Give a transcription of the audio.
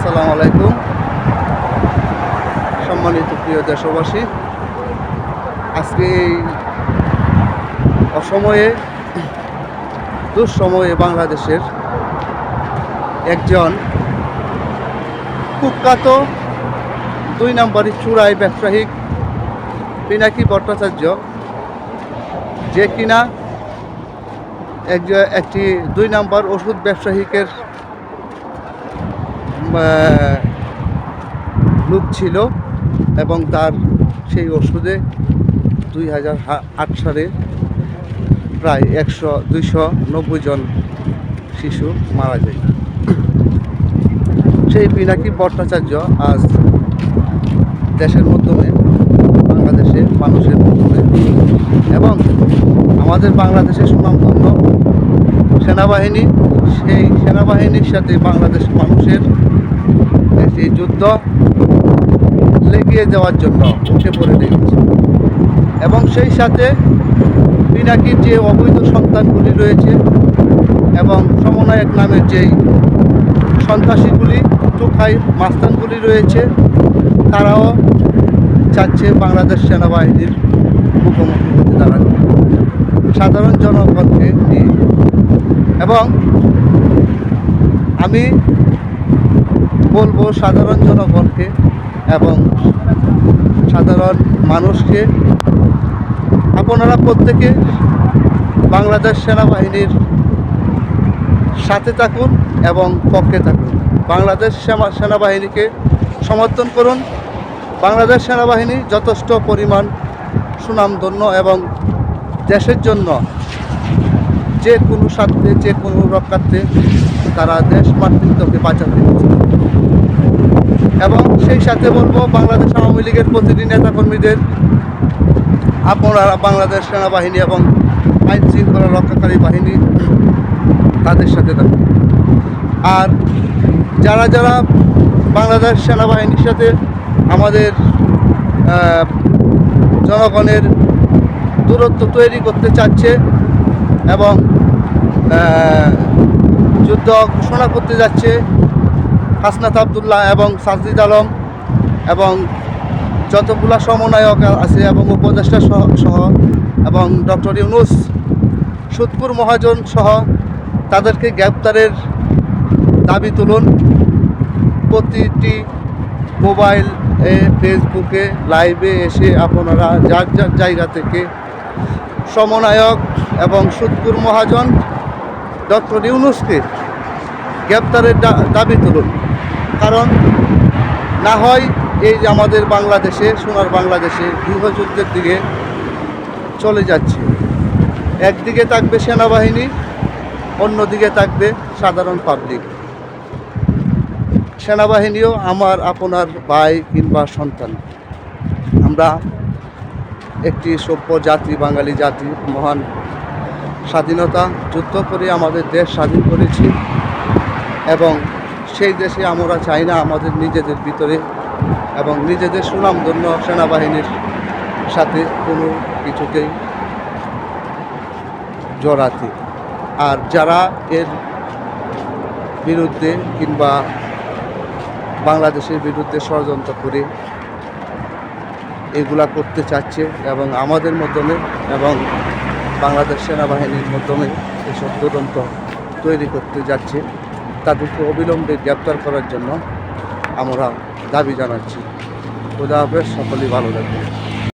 আসসালামু আলাইকুম। সম্মানিত প্রিয় দেশবাসী, আজকে এই অসময়ে, দুঃসময়ে বাংলাদেশের একজন কুখ্যাত দুই নম্বরই চূড়াই ব্যবসায়িক পিনাকি ভট্টাচার্য, যে কিনা একটি দুই নম্বর ওষুধ ব্যবসায়িকের লোক ছিল এবং তার সেই ওষুধে দুই হাজার আট সালে প্রায় একশো, দুইশো নব্বই জন শিশু মারা যায়। সেই পিনাকি ভট্টাচার্য আজ দেশের মাধ্যমে, বাংলাদেশের মানুষের মাধ্যমে এবং আমাদের বাংলাদেশের সুনামধন্য সেনাবাহিনী, সেই সেনাবাহিনীর সাথে বাংলাদেশ মানুষের যুদ্ধ লেগিয়ে যাওয়ার জন্য উঠে পড়ে লেগেছে এবং সেই সাথে পিনাকির যে অবৈধ সন্তানগুলি রয়েছে এবং সমনায়ক নামের যেই সন্ত্রাসীগুলি টুকাই মাস্তানগুলি রয়েছে, তারাও চাচ্ছে বাংলাদেশ সেনাবাহিনীর মুখোমুখি হতে দাঁড়াতে। সাধারণ জনগণকে নিয়ে। এবং আমি বলব সাধারণ জনগণকে এবং সাধারণ মানুষকে, আপনারা প্রত্যেকে বাংলাদেশ সেনাবাহিনীর সাথে থাকুন এবং পক্ষে থাকুন। বাংলাদেশ সেনা- সেনাবাহিনীকে সমর্থন করুন। বাংলাদেশ সেনাবাহিনী যথেষ্ট পরিমাণ সুনামধন্য এবং দেশের জন্য যে কোনো স্বার্থে, যে কোনো রক্ষার্থে তারা দেশ মাতৃত্বকে বাঁচাতে এবং সেই সাথে বলব বাংলাদেশ আওয়ামী লীগের প্রতিটি নেতাকর্মীদের, আপনারা বাংলাদেশ সেনাবাহিনী এবং আইন শৃঙ্খলা রক্ষাকারী বাহিনী, তাদের সাথে থাকুন। আর যারা যারা বাংলাদেশ সেনাবাহিনীর সাথে আমাদের জনগণের দূরত্ব তৈরি করতে চাচ্ছে এবং যুদ্ধ ঘোষণা করতে যাচ্ছে হাসনাত আবদুল্লাহ এবং সাজদিদ আলম এবং যতগুলা সমন্বয়ক আছে এবং উপদেষ্টা সহ সহ এবং ডক্টর ইউনুস, সুদপুর মহাজন সহ তাদেরকে গ্রেপ্তারের দাবি তুলুন। প্রতিটি মোবাইল এ ফেসবুকে লাইভে এসে আপনারা যার যার জায়গা থেকে সমন্বয়ক এবং সুদপুর মহাজন ডক্টর ইউনুসকে গ্রেপ্তারের দাবি তুলুন। কারণ না হয় এই যে আমাদের বাংলাদেশে, সোনার বাংলাদেশে গৃহযুদ্ধের দিকে চলে যাচ্ছে। একদিকে থাকবে সেনাবাহিনী, অন্যদিকে থাকবে সাধারণ পাবলিক সেনাবাহিনীও আমার, আপনার ভাই কিংবা সন্তান। আমরা একটি সভ্য জাতি, বাঙালি জাতি, মহান স্বাধীনতা যুদ্ধ করে আমাদের দেশ স্বাধীন করেছি এবং সেই দেশে আমরা চাই না, আমাদের নিজেদের ভিতরে এবং নিজেদের সুনামধন্য সেনাবাহিনীর সাথে কোনো কিছুতেই জড়াতে। আর যারা এর বিরুদ্ধে কিংবা বাংলাদেশের বিরুদ্ধে ষড়যন্ত্র করে এগুলা করতে চাচ্ছে এবং আমাদের মাধ্যমে এবং বাংলাদেশ সেনাবাহিনীর মাধ্যমে এসব তদন্ত তৈরি করতে যাচ্ছে তাদেরকে অবিলম্বে গ্রেপ্তার করার জন্য আমরা দাবি জানাচ্ছি। খোদা হাফেজ সকলেই ভালো থাকবে